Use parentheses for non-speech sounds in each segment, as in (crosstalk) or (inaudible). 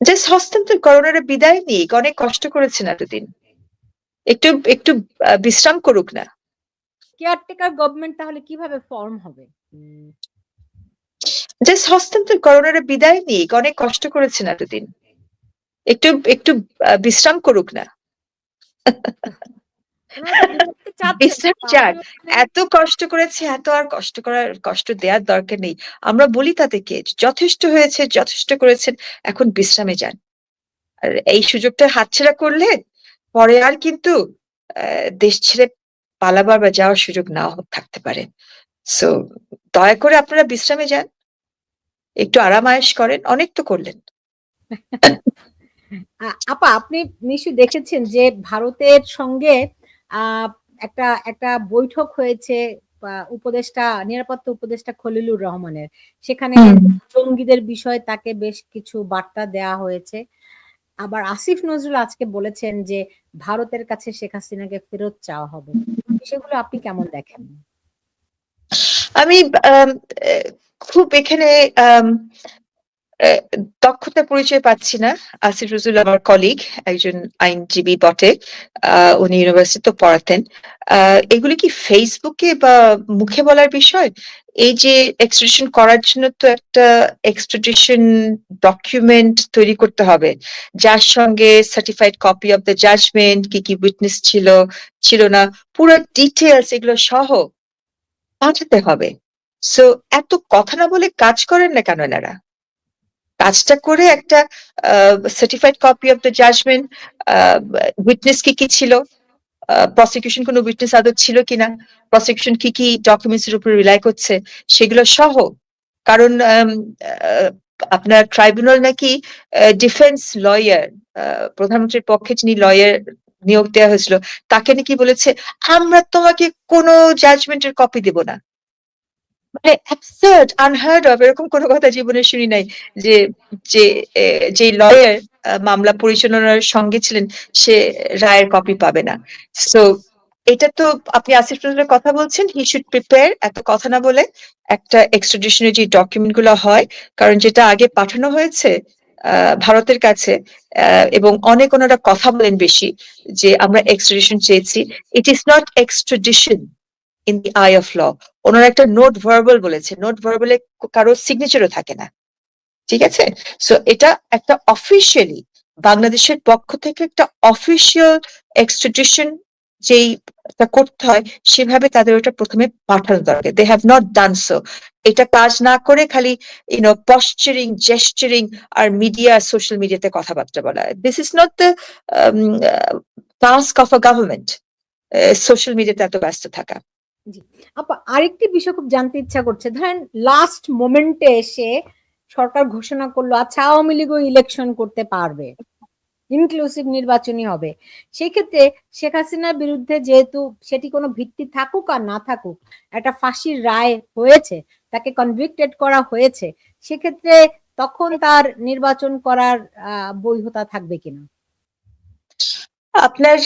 Just হস্তান্তর করোনার বিদায় নিক অনেক কষ্ট করেছেন এতদিন। একটু একটু বিশ্রাম করুক না। কেয়ারটেকার গভর্নমেন্ট তাহলে কীভাবে ফর্ম হবে? যে জাস্ট হস্তান্তর করোনার বিদায় নিক অনেক কষ্ট করেছেন এতদিন। একটু একটু বিশ্রাম করুক না। (laughs) এত কষ্ট করেছে এত আর কষ্ট করার কষ্ট দেওয়ার দরকার নেই। আমরা বলি তাদেরকে যথেষ্ট হয়েছে যথেষ্ট করেছেন এখন বিশ্রামে যান। আর এই সুযোগটা হাতছাড়া করলে পরে আর কিন্তু দেশ ছেড়ে পালাবার বা যাওয়ার সুযোগ নাও থাকতে পারে। সো দয়া করে আপনারা বিশ্রামে যান। একটু আরাম আয়েশ করেন অনেক তো করলেন। আপা আপনি নিশ্চয়ই দেখেছেন যে ভারতের সঙ্গে একটা একটা বৈঠক হয়েছে উপদেষ্টা নিরাপত্তা উপদেষ্টা খলিলুর রহমানের। সেখানে জঙ্গিদের বিষয়ে তাকে বেশ কিছু বার্তা দেওয়া হয়েছে। আবার আসিফ নজরুল আজকে বলেছেন যে ভারতের কাছে শেখ হাসিনাকে ফেরত চাওয়া হবে। সেগুলো আপনি কেমন দেখেন? আমি খুব এখানে আহ, দক্ষতা পরিচয় পাচ্ছি না। আসিফ রুজুল আমার কলিগ একজন আইনজীবী বটে। উনি ইউনিভার্সিটিতে পড়াতেন। এগুলি কি ফেসবুকে বা মুখে বলার বিষয়? এই যে এক্সট্রাডিশন করার জন্য তো একটা এক্সট্রাডিশন ডকুমেন্ট তৈরি করতে হবে। যার সঙ্গে certified copy of the judgment কি কি উইটনেস ছিল ছিল না, পুরো ডিটেলস এগুলো সহ পাঠাতে হবে। সো এত কথা না বলে কাজ করেন না কেন এনারা? কাজটা করে একটা certified copy of the judgment witness কি কি ছিল প্রসিকিউশন কোনো উইটনেস আদৌ ছিল কিনা প্রসিকিউশন কি কি ডকুমেন্টস এর উপর রিলাই করছে, সেগুলো সহ। কারণ আপনার ট্রাইব্যুনাল নাকি ডিফেন্স লয়ার প্রধানমন্ত্রীর পক্ষে যিনি লয়ার নিয়োগ দেওয়া হয়েছিল, তাকে নাকি বলেছে, আমরা তোমাকে কোনো জাজমেন্টের কপি দেব না। মানে অ্যাবসার্ড আনহার্ড অফ এরকম কোনো কথা জীবনে শুনি নাই যে যে যে লয়ার মামলা পরিচালনার সঙ্গে ছিলেন, সে রায়ের কপি পাবে না। সো এটা তো আপনি আসিফ নজরুলের কথা বলছেন হি শুড প্রিপেয়ার এত কথা না বলে একটা এক্সট্রাডিশনের যে ডকুমেন্টগুলো হয়, কারণ যেটা আগে পাঠানো হয়েছে ভারতের কাছে এবং অনেক ওনারা কথা বলেন বেশি যে, আমরা এক্সট্রাডিশন চেয়েছি। It is not extradition in the eye of law ওনারা একটা নোট ভার্বাল বলেছে। নোট ভার্বালে কারও সিগনেচারও থাকে না। ঠিক আছে? সো এটা একটা অফিসিয়ালি বাংলাদেশের পক্ষ থেকে একটা অফিসিয়াল এক্সট্রাডিশন যেই করতে হয়, সেভাবে তাদের ওটা প্রথমে পাঠানো দরকার। They have not done so এটা কাজ না করে খালি ইউনো পশ্চারিং জেস্টারিং আর মিডিয়া সোশ্যাল মিডিয়াতে কথাবার্তা বলা। This is not the task of a government social মিডিয়াতে এত ব্যস্ত থাকা। আপা, আরেকটি বিষয় খুব জানতে ইচ্ছা করছে। ধরেন লাস্ট মোমেন্টে এসে সরকার ঘোষণা করল আচ্ছা আওয়ামী লীগও ইলেকশন করতে পারবে। ইনক্লুসিভ নির্বাচনই হবে। সেই ক্ষেত্রে শেখ হাসিনার বিরুদ্ধে যেহেতু সেটি কোনো ভিত্তি থাকুক আর না থাকুক, একটা ফাঁসির রায় হয়েছে, তাকে কনভিক্টেড করা হয়েছে, সেক্ষেত্রে তখন তার নির্বাচন করার বৈধতা থাকবে কিনা? আপনার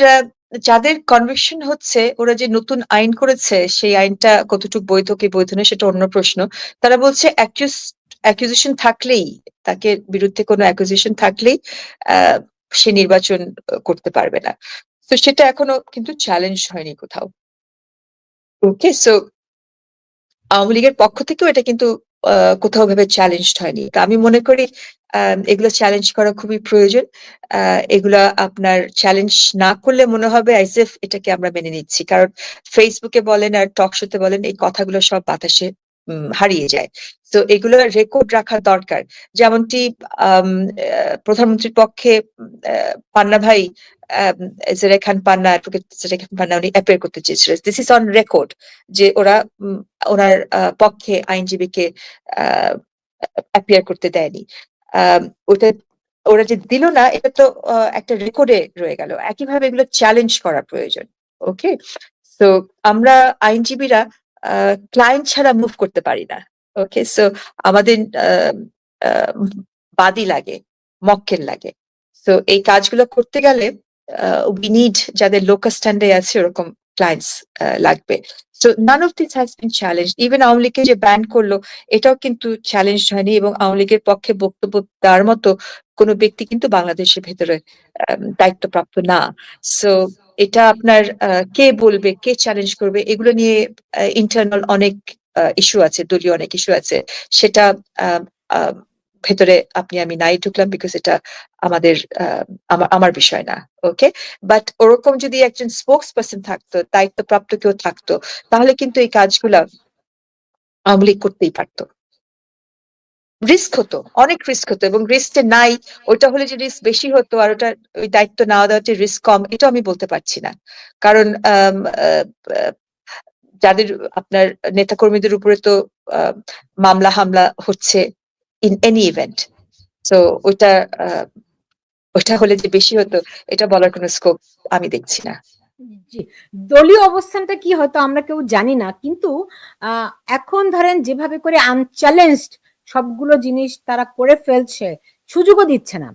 যাদের কনভিকশন হচ্ছে, ওরা যে নতুন আইন করেছে, সেই আইনটা কতটুকু বৈধ কি বৈধ নয়, সেটা অন্য প্রশ্ন। তারা বলছে অ্যাকিউজিশন থাকলেই, তাকে বিরুদ্ধে কোনো অ্যাকুজিশন থাকলেই সে নির্বাচন করতে পারবে না। তো সেটা এখনও কিন্তু চ্যালেঞ্জ হয়নি কোথাও। ওকে সো আওয়ামী লীগের পক্ষ থেকেও এটা কিন্তু কোথাও ভাবে চ্যালেঞ্জ হয়নি। তা আমি মনে করি এগুলো চ্যালেঞ্জ করা খুবই প্রয়োজন। এগুলা আপনার চ্যালেঞ্জ না করলে মনে হবে আইসেফ এটাকে আমরা মেনে নিচ্ছি। কারণ ফেসবুকে বলেন আর টক শোতে বলেন, এই কথাগুলো সব বাতাসে হারিয়ে যায়। তো এগুলো রেকর্ড রাখা দরকার। যেমনটি প্রধানমন্ত্রীর পক্ষে পান্না ভাই আম, জেরে খান পান্না অ্যাডভোকেট জেরে খান পান্না উনি অ্যাপিয়ার করতে চেয়েছিলেন। দিস ইজ অন রেকর্ড যে ওরা ওনার পক্ষে আইনজীবীকে অ্যাপিয়ার করতে দেয়নি। ওটা ওরা যে দিল না এটা তো একটা রেকর্ডে রয়ে গেল। একইভাবে এগুলো চ্যালেঞ্জ করা প্রয়োজন। ওকে তো আমরা আইনজীবীরা ক্লায়েন্ট ছাড়া মুভ করতে পারি না। ওকে সো আমাদের বাদী লাগে, মক্কেল লাগে। তো এই কাজগুলো করতে গেলে উই নিড যাদের লোকাল স্ট্যান্ডে আছে, ওরকম ক্লায়েন্টস লাগবে। So none of this has been challenge even Awami লীগকে যে ব্যান করল, এটাও কিন্তু চ্যালেঞ্জ হয়নি এবং আওয়ামী লীগের পক্ষে বক্তব্য দেওয়ার মতো কোনো ব্যক্তি কিন্তু বাংলাদেশের ভেতরে দায়িত্বপ্রাপ্ত না। সো এটা আপনার কে বলবে, কে চ্যালেঞ্জ করবে এগুলো নিয়ে ইন্টারনাল অনেক ইস্যু আছে, দলীয় অনেক ইস্যু আছে। সেটা ভেতরে আপনি আমি নাই ঢুকলাম বিকজ এটা আমাদের আমার বিষয় না। ওকে? বাট ওরকম যদি একজন স্পোকস পারসন থাকতো, দায়িত্বপ্রাপ্ত কেউ থাকতো, তাহলে কিন্তু এই কাজগুলা আওয়ামী লীগ করতেই পারত। রিস্ক হতো, অনেক রিস্ক হতো এবং রিস্ক নাই, ওইটা হলে যে রিস্ক বেশি হতো আর ওটা ওই দায়িত্ব নেওয়া দেওয়াতে রিস্ক কম, এটা আমি বলতে পারছি না। কারণ যাদের আপনার নেতাকর্মীদের উপরে তো মামলা হামলা হচ্ছে ইন এনি ইভেন্ট। তো ওইটা ওইটা হলে যে বেশি হতো, এটা বলার কোনো স্কোপ আমি দেখছি না। দলীয় অবস্থানটা কি হয়তো আমরা কেউ জানি না। কিন্তু এখন ধরেন যেভাবে করে আনচ্যালেঞ্জড সবগুলো জিনিস তারা করে ফেলছে, সুযোগও দিচ্ছে না।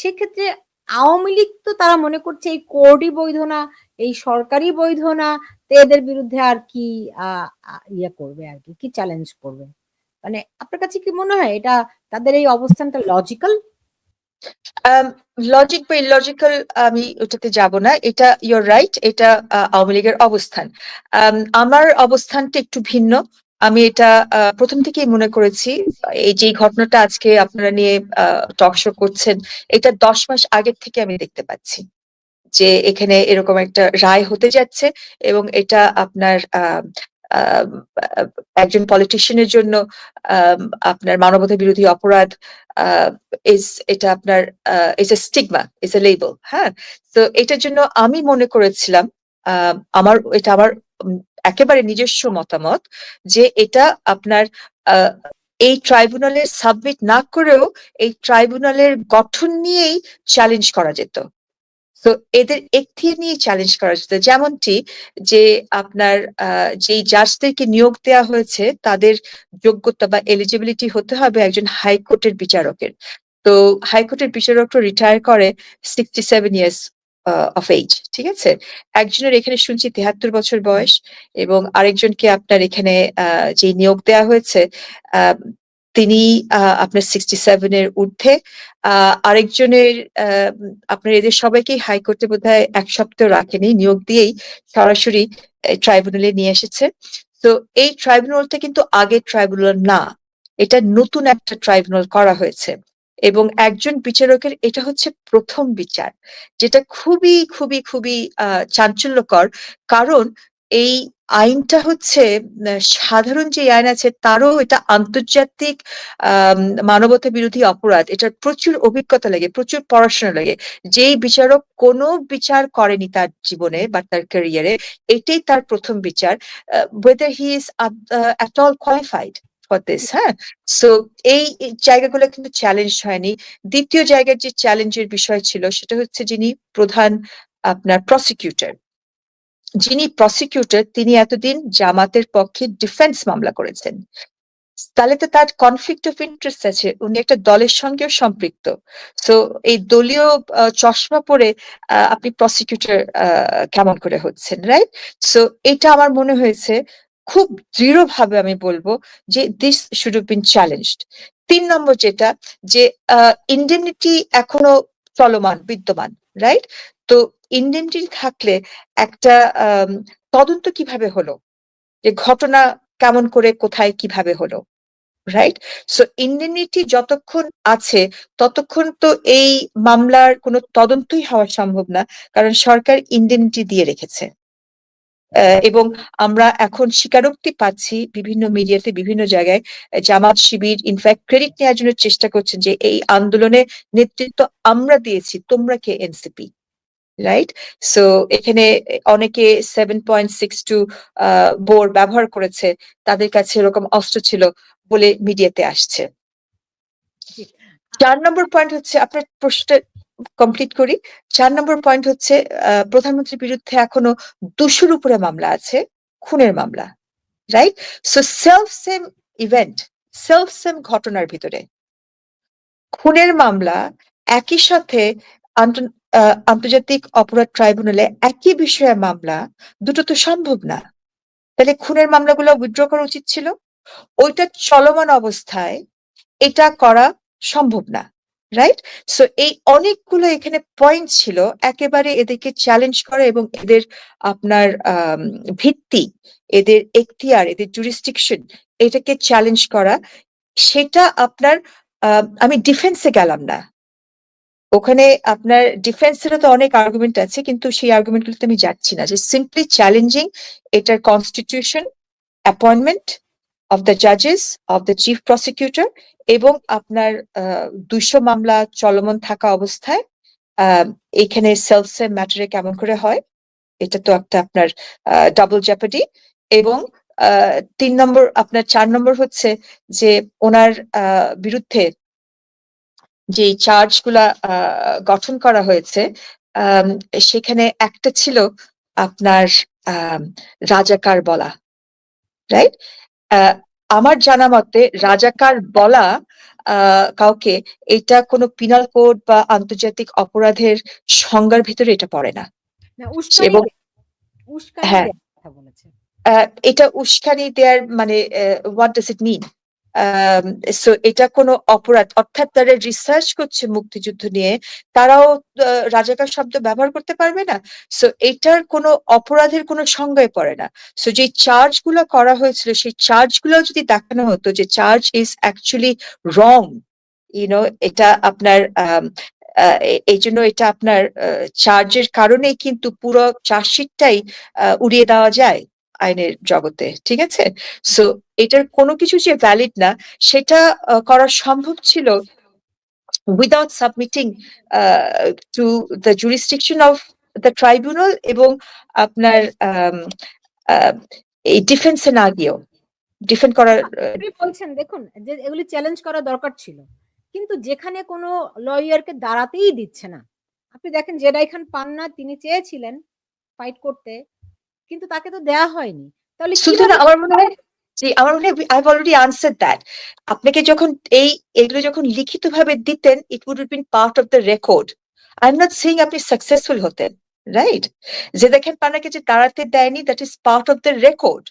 সেক্ষেত্রে আওয়ামী লীগ তো তারা মনে করছে এই কোর্টই বৈধ না, এই সরকারি বৈধ না। তো এদের বিরুদ্ধে আর কি ইয়ে করবে আর কি চ্যালেঞ্জ করবে? মানে আপনার কাছে কি মনে হয় এটা তাদের এই অবস্থানটা লজিক্যাল? লজিক বা ইলজিক্যাল আমি ওটাতে যাব না। এটা ইউ আর রাইট এটা আওয়ামী লীগের অবস্থান। আম আমার অবস্থানটা একটু ভিন্ন। আমি এটা ১ম থেকেই মনে করেছি এই যে ঘটনাটা আজকে আপনারা নিয়ে টক শো করছেন, এটা ১০ মাস আগের থেকে আমি দেখতে পাচ্ছি। যে এখানে এরকম একটা রায় হতে যাচ্ছে এবং এটা আপনার একজন পলিটিশিয়ান এর জন্য আপনার মানবতা বিরোধী অপরাধ ইস এটা আপনার ইস আ স্টিগমা, ইস আ লেবল হ্যাঁ? তো এটার জন্য আমি মনে করেছিলাম আমার এটা আমার একেবারে নিজস্ব মতামত যে এটা আপনার এই ট্রাইব্যুনালে সাবমিট না করেও এই ট্রাইব্যুনালের গঠন নিয়েই চ্যালেঞ্জ করা যেত। তো এদের এখতিয়ার নিয়ে চ্যালেঞ্জ করা যেত। যেমনটি যে আপনার যেই জাজদেরকে নিয়োগ দেয়া হয়েছে তাদের যোগ্যতা বা এলিজিবিলিটি হতে হবে একজন হাইকোর্টের বিচারকের। তো হাইকোর্টের বিচারকরা রিটায়ার করে 67 ইয়ার্স আ অফ এইজ। ঠিক আছে? একজনের এখানে শুনছি ৭৩ বছর বয়স এবং আরেকজনকে আপনার এখানে যে নিয়োগ দেয়া হয়েছে তিনি আপনার 67 এর ঊর্ধ্বে। আরেকজনের আপনার এদের সবাইকেই হাইকোর্টে বোধহয় এক সপ্তাহ রাখেনি। নিয়োগ দিয়েই সরাসরি ট্রাইব্যুনালে নিয়ে এসেছে। তো এই ট্রাইব্যুনালটা কিন্তু আগের ট্রাইব্যুনাল না। এটা নতুন একটা ট্রাইব্যুনাল করা হয়েছে। এবং একজন বিচারকের এটা হচ্ছে প্রথম বিচার। যেটা খুবই, খুবই, খুবই চাঞ্চল্যকর। কারণ এই আইনটা হচ্ছে সাধারণ যে আইন আছে তারও এটা আন্তর্জাতিক মানবতা বিরোধী অপরাধ। এটার প্রচুর অভিজ্ঞতা লাগে, প্রচুর পড়াশোনা লাগে। যেই বিচারক কোনো বিচার করেনি তার জীবনে বা তার ক্যারিয়ারে, এটাই তার প্রথম বিচার। আ whether he is at আ হ্যাঁ? সো এই জায়গাগুলো কিন্তু চ্যালেঞ্জ হয়নি। ২য় জায়গার যে চ্যালেঞ্জের বিষয় ছিল সেটা হচ্ছে যিনি প্রধান আপনার প্রসিকিউটর। যিনি তিনি এতদিন জামাতের পক্ষে ডিফেন্স মামলা করেছেন। তাহলে তো তার কনফ্লিক্ট অফ ইন্টারেস্ট আছে। উনি একটা দলের সঙ্গেও সম্পৃক্ত। সো এই দলীয় চশমা পরে আপনি প্রসিকিউটর কেমন করে হচ্ছেন, রাইট? সো এটা আমার মনে হয়েছে খুব দৃঢ়ভাবে আমি বলব যে দিস শুড বিন চ্যালেঞ্জড। তিন নম্বর যেটা যে ইন্ডেমনিটি এখনও চলমান, বিদ্যমান, রাইট? তো ইন্ডেমনিটি থাকলে একটা তদন্ত কীভাবে হলো? যে ঘটনা কেমন করে কোথায় কীভাবে হলো? রাইট? সো ইন্ডেমনিটি যতক্ষণ আছে ততক্ষণ তো এই মামলার কোনো তদন্তই হওয়া সম্ভব না। কারণ সরকার ইন্ডেমনিটি দিয়ে রেখেছে। এবং আমরা এখন স্বীকারোক্তি পাচ্ছি বিভিন্ন মিডিয়াতে বিভিন্ন জায়গায় জামাত শিবির ইনফ্যাক্ট ক্রেডিট নেওয়ার জন্য চেষ্টা করছেন যে এই আন্দোলনে নেতৃত্ব আমরা দিয়েছি, তোমরা কে এনসিপি। রাইট? সো এখানে অনেকে 7.62 আ বোর ব্যবহার করেছে। তাদের কাছে এরকম অস্ত্র ছিল বলে মিডিয়াতে আসছে। ৪ নম্বর পয়েন্ট হচ্ছে আপনার প্রশ্নটা কমপ্লিট করি। চার নম্বর পয়েন্ট হচ্ছে প্রধানমন্ত্রীর বিরুদ্ধে এখনও দুশোর উপরে মামলা আছে, খুনের মামলা। Right? So self same event, self same ঘটনার ভিতরে খুনের মামলা একই সাথে আন্তর্জাতিক অপরাধ ট্রাইব্যুনালে একই বিষয়ে মামলা, দুটো তো সম্ভব না। তাহলে খুনের মামলাগুলো উইথড্র করা উচিত ছিল। ওইটা চলমান অবস্থায় এটা করা সম্ভব না। রাইট সো এই অনেকগুলো এখানে পয়েন্ট ছিল, একেবারে এদেরকে চ্যালেঞ্জ করা এবং এদের আপনার ভিত্তি, এদের এখতিয়ার, এদের জুরিস্টিকশন এটাকে চ্যালেঞ্জ করা। সেটা আপনার, আমি ডিফেন্সে গেলাম না। ওখানে আপনার ডিফেন্সেরও তো অনেক আর্গুমেন্ট আছে, কিন্তু সেই আর্গুমেন্ট গুলোতে আমি যাচ্ছি না। যে সিম্পলি চ্যালেঞ্জিং এটার কনস্টিটিউশন অ্যাপয়েন্টমেন্ট অফ দ্য জাজেস অফ দ্য চিফ প্রসিকিউটর এবং আপনার দুইশো মামলা চলমান থাকা অবস্থায় এখানে সেলফ ম্যাটারে কেমন করে হয় এটা তো একটা আপনার ডাবল জ্যাপাডি এবং তিন নম্বর আপনার চার নম্বর হচ্ছে যে ওনার বিরুদ্ধে যে চার্জগুলা আহ, গঠন করা হয়েছে সেখানে একটা ছিল আপনার রাজাকার বলা রাইট আমার জানা মতে রাজাকার বলা আহ, কাউকে এটা কোনো পিনাল কোড বা আন্তর্জাতিক অপরাধের সংজ্ঞার ভিতরে এটা পড়ে না। এবং- হ্যাঁ। এটা উস্কানি দেয়ার মানে what does it mean so এটা কোনো অপরাধ। অর্থাৎ তারা রিসার্চ করছে মুক্তিযুদ্ধ নিয়ে, তারাও রাজাকার শব্দ ব্যবহার করতে পারবে না। সো এটার কোনো অপরাধের কোনো সংজ্ঞায় পড়ে না। সো যে চার্জগুলো করা হয়েছিল, সেই চার্জগুলো যদি দেখানো হতো যে charge is actually wrong you know এটা আপনার এই জন্য এটা আপনার চার্জের কারণে কিন্তু পুরো চার্জশিটটাই উড়িয়ে দেওয়া যায়। আইনের জগতে, ঠিক আছে? সো এটার কোনো কিছু যে ভ্যালিড না, সেটা করা সম্ভব ছিল without submitting to the jurisdiction of the tribunal এবং আপনার এই ডিফেন্সে না গিয়েও। ডিফেন্ড করার বলছেন, দেখুন, যে এগুলি চ্যালেঞ্জ করা দরকার ছিল, কিন্তু যেখানে কোনো লয়ারকে দাঁড়াতেই দিচ্ছে না। আপনি দেখেন জেডাই খান পান্না তিনি চেয়েছিলেন ফাইট করতে কিন্তু তাকে তো দেয়া হয়নি। তাহলে সুতরাং আমার মনে হয় যে আমার মনে হয় আই অলরেডি আনসার দ্যাট আপনাকে যখন এই এগুলো যখন লিখিত ভাবে দিতেন it would been part of the record I am not saying আপনি সাকসেসফুল হতেন রাইট যে দেখেন পানাকে যে দাঁড়াতে দেয়নি that is part of the record